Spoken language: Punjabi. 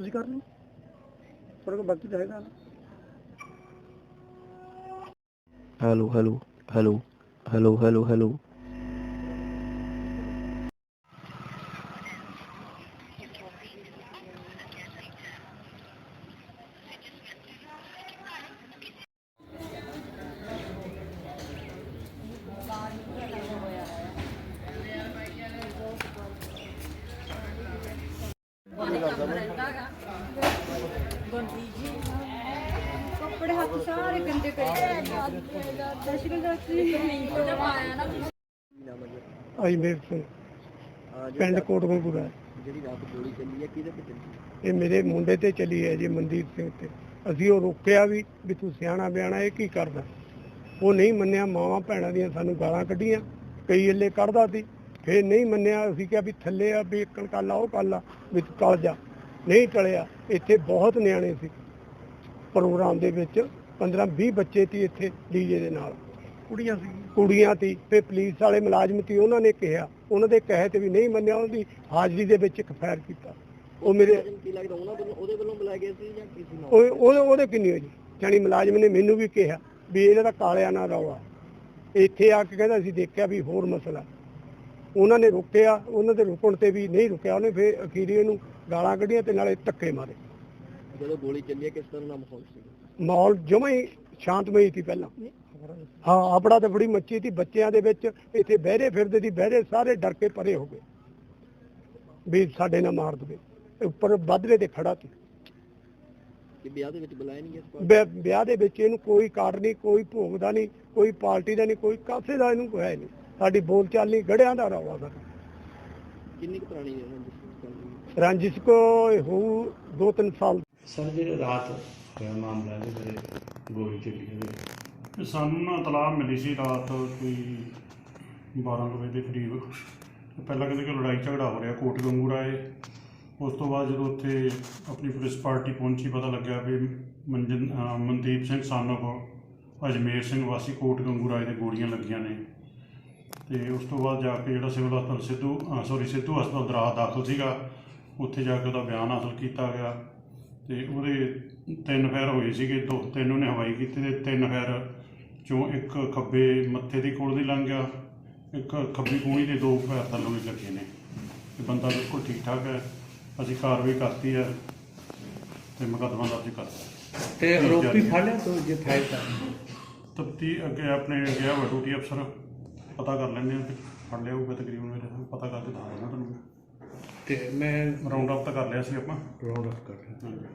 ਤੁਸੀਂ ਕਰ ਲਓ। ਤੁਹਾਡੇ ਕੋਲ ਬਾਕੀ ਤਾਂ ਹੈਗਾ hello hello hello hello hello hello ਕੱਪੜੇ ਹੱਥ ਸਾਰੇ ਗੰਦੇ ਕਰੇ ਦਰਸ਼ਕ ਦਾ ਕੀ ਆਇਆ ਨਾ ਅਜਮੇਰ ਸਿੰਘ ਪਿੰਡ ਕੋਟਗੰਗੂਰਾ ਜਿਹੜੀ ਰਾਤ ਗੋਲੀ ਚੱਲੀ ਹੈ ਕਿਹਦੇ ਤੇ ਚੱਲੀ? ਇਹ ਮੇਰੇ ਮੁੰਡੇ ਤੇ ਚੱਲੀ ਹੈ ਜੀ ਮਨਦੀਪ ਸਿੰਘ ਤੇ। ਅਸੀਂ ਉਹ ਰੋਕਿਆ ਵੀ ਵੀ ਤੂੰ ਸਿਆਣਾ ਬਿਆਣਾ ਇਹ ਕੀ ਕਰਦਾ? ਉਹ ਨਹੀਂ ਮੰਨਿਆ ਮਾਵਾਂ ਭੈਣਾਂ ਦੀਆਂ ਸਾਨੂੰ ਗਾਲਾਂ ਕੱਢੀਆਂ। ਕਈ ਇੱਲੇ ਕੱਢਦਾ ਸੀ। ਫੇਰ ਨਹੀਂ ਮੰਨਿਆ ਅਸੀਂ ਕਿਹਾ ਵੀ ਥੱਲੇ ਆ ਵੀ ਇੱਕਣ ਕੱਲ ਉਹ ਕੱਲ ਆ ਵੀ ਤੂੰ ਟਲ ਜਾ। ਨਹੀਂ ਟਲਿਆ ਇੱਥੇ ਬਹੁਤ ਨਿਆਣੇ ਸੀ। ਪ੍ਰੋਗਰਾਮ ਦੇ ਵਿੱਚ 15 20 ਬੱਚੇ ਸੀ ਇੱਥੇ ਡੀਜੇ ਦੇ ਨਾਲ। ਕੁੜੀਆਂ ਸੀ। ਕੁੜੀਆਂ ਸੀ ਤੇ ਪੁਲਿਸ ਵਾਲੇ ਮੁਲਾਜ਼ਮ ਸੀ ਉਹਨਾਂ ਨੇ ਕਿਹਾ ਉਹਨਾਂ ਦੇ ਕਹੇ ਤੇ ਵੀ ਨਹੀਂ ਮੰਨਿਆ ਉਹਦੀ ਹਾਜ਼ਰੀ ਦੇ ਵਿੱਚ ਇੱਕ ਫਾਇਰ ਕੀਤਾ। ਉਹ ਮੇਰੇ ਕੀ ਲੱਗਦਾ ਉਹਨਾਂ ਵੱਲੋਂ ਉਹਦੇ ਵੱਲੋਂ ਬੁਲਾਇਆ ਗਿਆ ਸੀ ਜਾਂ ਕਿਸੇ ਨਾਲ? ਉਹ ਉਹਦੇ ਕਿੰਨੀ ਹੋਈ? ਜਾਣੀ ਮੁਲਾਜ਼ਮ ਨੇ ਮੈਨੂੰ ਵੀ ਕਿਹਾ ਵੀ ਇਹਦਾ ਤਾਂ ਕਾਲਿਆ ਨਾ ਰੌਲਾ। ਇੱਥੇ ਆ ਕੇ ਕਹਿੰਦਾ ਅਸੀਂ ਦੇਖਿਆ ਵੀ ਹੋਰ ਮਸਲਾ। ਉਹਨਾਂ ਨੇ ਰੁਕਿਆ ਉਹਨਾਂ ਦੇ ਰੁਕਣ ਤੇ ਵੀ ਨਹੀਂ ਰੁਕਿਆ ਉਹਨੇ ਫਿਰ ਅਖੀਰੀ ਉਹਨੂੰ ਗਾਲਾਂ ਕੱਢੀਆਂ ਤੇ ਨਾਲੇ ਧੱਕੇ ਮਾਰੇ। ਜਦੋਂ ਗੋਲੀ ਚੱਲੀ ਹੈ ਕਿਸ ਤਰ੍ਹਾਂ ਦਾ ਮਾਹੌਲ ਸੀ? ਮਾਹੌਲ ਜਮਾਂ ਹੀ ਸ਼ਾਂਤਮਈ ਸੀ ਪਹਿਲਾਂ। ਹਾਂ ਆਪੜਾ ਤੇ ਬੜੀ ਮੱਚੀ ਸੀ ਬੱਚਿਆਂ ਦੇ ਵਿੱਚ ਇੱਥੇ ਬਹਿਰੇ ਫਿਰਦੇ ਸੀ ਬਹਿਰੇ ਸਾਰੇ ਡਰ ਕੇ ਪਰੇ ਹੋ ਗਏ। ਵੀ ਸਾਡੇ ਨਾਲ ਮਾਰ ਦਵੇ। ਉੱਪਰ ਵਾਧਰੇ ਤੇ ਖੜਾ ਸੀ। ਕਿ ਵਿਆਹ ਦੇ ਵਿੱਚ ਬੁਲਾਇਆ ਨਹੀਂ ਗਿਆ ਇਸ ਵਿਆਹ- ਵਿਆਹ ਦੇ ਵਿੱਚ ਇਹਨੂੰ ਕੋਈ ਕਾਰਡ ਨਹੀਂ ਕੋਈ ਭੋਗ ਦਾ ਨਹੀਂ ਕੋਈ ਪਾਰਟੀ ਦਾ ਨਹੀਂ ਕੋਈ ਕਾਸੇ ਦਾ ਇਹਨੂੰ ਕੋਈ ਹੈ ਨਹੀਂ। ਸਾਡੀ ਬੋਲ ਚਾਲ ਨਹੀਂ ਗੜਿਆਂ ਦਾ ਰੌਲਾ ਦਾ ਕਿੰਨੀ ਕੁ ਪੁਰਾਣੀ ਹੈ ਰੰਜਿਸ਼ ਕੋ ਹੋ ਦੋ ਤਿੰਨ ਸਾਲ। ਸਰ ਜਿਹੜੇ ਰਾਤ ਹੋਇਆ ਮਾਮਲਾ ਇਹਦੇ ਬਾਰੇ ਗੋਲੀ ਚੱਲੀ ਹੈ। ਸਾਨੂੰ ਨਾ ਤਲਾਹ ਮਿਲੀ ਸੀ ਰਾਤ ਕੋਈ 12 ਕੁ ਵਜੇ ਦੇ ਕਰੀਬ। ਪਹਿਲਾਂ ਕਹਿੰਦੇ ਕਿ ਲੜਾਈ ਝਗੜਾ ਹੋ ਰਿਹਾ ਕੋਟ ਗੰਗੂਰਾ ਏ ਉਸ ਤੋਂ ਬਾਅਦ ਜਦੋਂ ਉੱਥੇ ਆਪਣੀ ਪੁਲਿਸ ਪਾਰਟੀ ਪਹੁੰਚੀ ਪਤਾ ਲੱਗਿਆ ਵੀ ਮਨਦੀਪ ਸਿੰਘ ਸਾਨੋਫ ਅਜਮੇਰ ਸਿੰਘ ਵਾਸੀ ਕੋਟ ਗੰਗੂਰਾ ਦੇ ਗੋਲੀਆਂ ਲੱਗੀਆਂ ਨੇ। ਤੇ ਉਸ ਤੋਂ ਬਾਅਦ ਜਾ ਕੇ ਜਿਹੜਾ ਸਿਵਲ ਹਸਪਤਾਲ ਸਿੱਧੂ ਸੌਰੀ ਸਿੱਧੂ ਹਸਪਤਾਲ ਦਰਾਹ ਦਾਖਲ ਸੀਗਾ ਉੱਥੇ ਜਾ ਕੇ ਉਹਦਾ ਬਿਆਨ ਹਾਸਲ ਕੀਤਾ ਗਿਆ। ਤੇ ਉਹਦੇ ਤਿੰਨ ਫੈਰ ਹੋਏ ਸੀਗੇ ਦੋ ਤਿੰਨ ਉਹਨੇ ਹਵਾਈ ਕੀਤੇ ਤੇ ਤਿੰਨ ਫੈਰ ਚੋਂ ਇੱਕ ਖੱਬੇ ਮੱਥੇ ਦੀ ਕੋਲ ਦੀ ਲੰਘ ਗਿਆ ਇੱਕ ਖੱਬੀ ਕੂਣੀ ਦੇ ਦੋ ਫੈਰ ਥੱਲੋਂ ਵੀ ਲੱਗੇ ਨੇ। ਤੇ ਬੰਦਾ ਬਿਲਕੁਲ ਠੀਕ ਠਾਕ ਹੈ ਅਸੀਂ ਕਾਰਵਾਈ ਕਰਤੀ ਹੈ ਤੇ ਮੁਕੱਦਮਾ ਦਰਜ ਕਰਤਾ ਤੇ ਆਰੋਪੀ ਫੜ ਲਿਆ ਤੋ ਜੇ ਕਰ ਤਪਤੀ ਅੱਗੇ ਆਪਣੇ ਗਿਆ ਵਾ ਡਿਊਟੀ ਅਫਸਰ ਪਤਾ ਕਰ ਲੈਂਦੇ ਆ ਫੜ ਲਿਆ ਹੋਊਗਾ ਤਕਰੀਬਨ ਮੇਰੇ ਨਾਲ ਪਤਾ ਕਰਕੇ ਦੱਸ ਦੇਣਾ ਤੁਹਾਨੂੰ ਤੇ ਮੈਂ ਰਾਉਂਡ ਅਪ ਤਾਂ ਕਰ ਲਿਆ ਸੀ ਆਪਾਂ। ਰਾਉਂਡ ਅਪ ਕਰ ਹਾਂਜੀ।